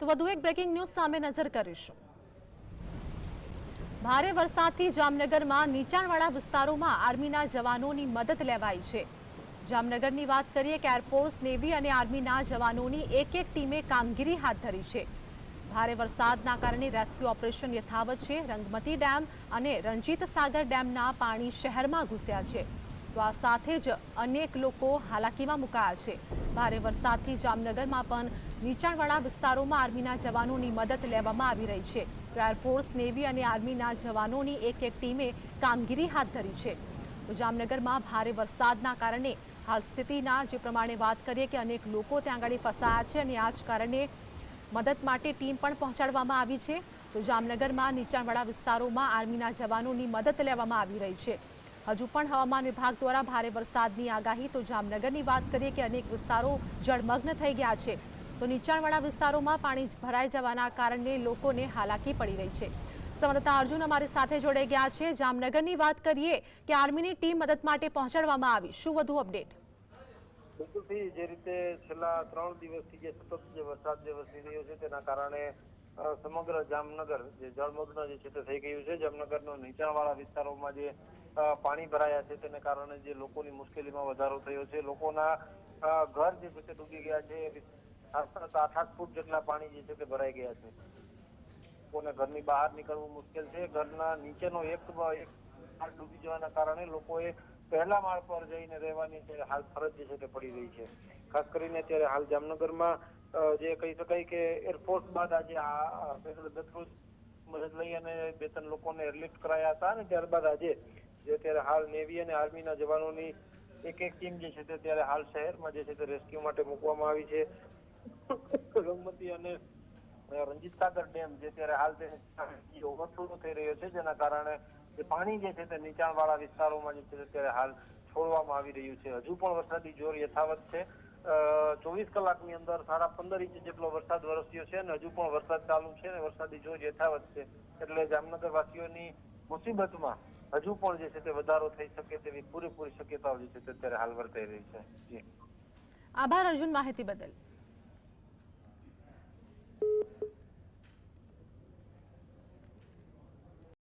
તો વધુ એક બ્રેકિંગ ન્યૂઝ સામે નજર કરીશું. ભારે વરસાદથી જામનગરમાં નીચાણવાળા વિસ્તારોમાં આર્મીના જવાનોની મદદ લેવાઈ છે. જામનગરની વાત કરીએ કે એરફોર્સ, નેવી અને આર્મીના જવાનોની એક એક ટીમે કામગીરી હાથ ધરી છે. ભારે વરસાદના કારણે રેસ્ક્યુ ઓપરેશન યથાવત છે. રંગમતી ડેમ અને રણજીત સાગર ડેમના પાણી શહેરમાં ઘૂસ્યા છે. તો આ સાથે જ અનેક લોકો હાલાકીમાં મુકાયા છે. ભારે વરસાદથી જામનગરમાં પણ નીચાણવાળા વિસ્તારોમાં આર્મીના જવાનોની મદદ લેવામાં આવી રહી છે. તો એરફોર્સ નેવી અને આર્મીના જવાનોની એક એક ટીમે કામગીરી હાથ ધરી છે. જામનગરમાં ભારે વરસાદના કારણે હાલ સ્થિતિના જે પ્રમાણે વાત કરીએ કે અનેક લોકો ત્યાં આગળ ફસાયા છે અને આ જ કારણે મદદ માટે ટીમ પણ પહોંચાડવામાં આવી છે. તો જામનગરમાં નીચાણવાળા વિસ્તારોમાં આર્મીના જવાનોની મદદ લેવામાં આવી રહી છે. હજુ પણ હવામાન વિભાગ દ્વારા ભારે વરસાદની આગાહી. તો જામનગરની વાત કરીએ કે અનેક વિસ્તારો જળમગ્ન થઈ ગયા છે. તો નીચાણવાળા વિસ્તારોમાં પાણી ભરાઈ જવાના કારણે લોકોને હાલાકી પડી રહી છે. સંવાદદાતા અર્જુન અમારી સાથે જોડાઈ ગયા છે. જામનગરની વાત કરીએ કે આર્મીની ટીમ મદદ માટે પહોંચાડવામાં આવી. શું વધુ અપડેટ? બિલકુલથી જે રીતે છેલ્લા ત્રણ દિવસથી જે સતત જે વરસાદ જે વરસી રહ્યો છે, તેના કારણે સમગ્ર જામનગર જે જળમગ્ન જે છે તે થઈ ગયું છે. જામનગરના નીચાણવાળા વિસ્તારોમાં જે પાણી ભરાયા છે તેને કારણે જે લોકોની મુશ્કેલીમાં વધારો થયો છે. લોકોના ઘર જે છે ડૂબી ગયા છે. આઠ આઠ ફૂટ જેટલા પાણી જે છે તે ભરાઈ ગયા છે. લોકોને ઘરની બહાર નીકળવું મુશ્કેલ છે. ઘરના નીચેનો એક માળ ડૂબી જવાના કારણે લોકોએ પહેલા માળ પર જઈને રહેવાની અત્યારે હાલ ફરજ જે છે તે પડી રહી છે. ખાસ કરીને અત્યારે હાલ જામનગરમાં જે કહી શકાય કે એરફોર્સ બાદ આજે આ મદદ લઈ અને બે ત્રણ લોકોને એરલિફ્ટ કરાયા હતા અને ત્યારબાદ આજે જે અત્યારે હાલ નેવી અને આર્મીના જવાનોની એક એક ટીમ જે છે તે અત્યારે હાલ શહેરમાં જે છે તે રેસ્ક્યુ માટે મૂકવામાં આવી છે. રંગમતી અને રંજીત સાગર ડેમ જે અત્યારે હાલ તે ઓવરફ્લો થઈ રહ્યો છે, જેના કારણે જે પાણી જે છે તે નીચાણવાળા વિસ્તારોમાં જે છે અત્યારે હાલ છોડવામાં આવી રહ્યું છે. હજુ પણ વરસાદી જોર યથાવત છે. ચોવીસ કલાકની અંદર સાડા પંદર ઇંચ જેટલો વરસાદ વરસ્યો છે અને હજુ પણ વરસાદ ચાલુ છે અને વરસાદી જોર યથાવત છે. એટલે જામનગર વાસીઓની મુસીબતમાં હજુ પણ જે છે તે વધારો થઈ શકે તેવી પૂરેપૂરી શક્યતાઓ જે છે તે અત્યારે હાલ વર્તાઈ રહી છે. આભાર અર્જુન માહિતી બદલ.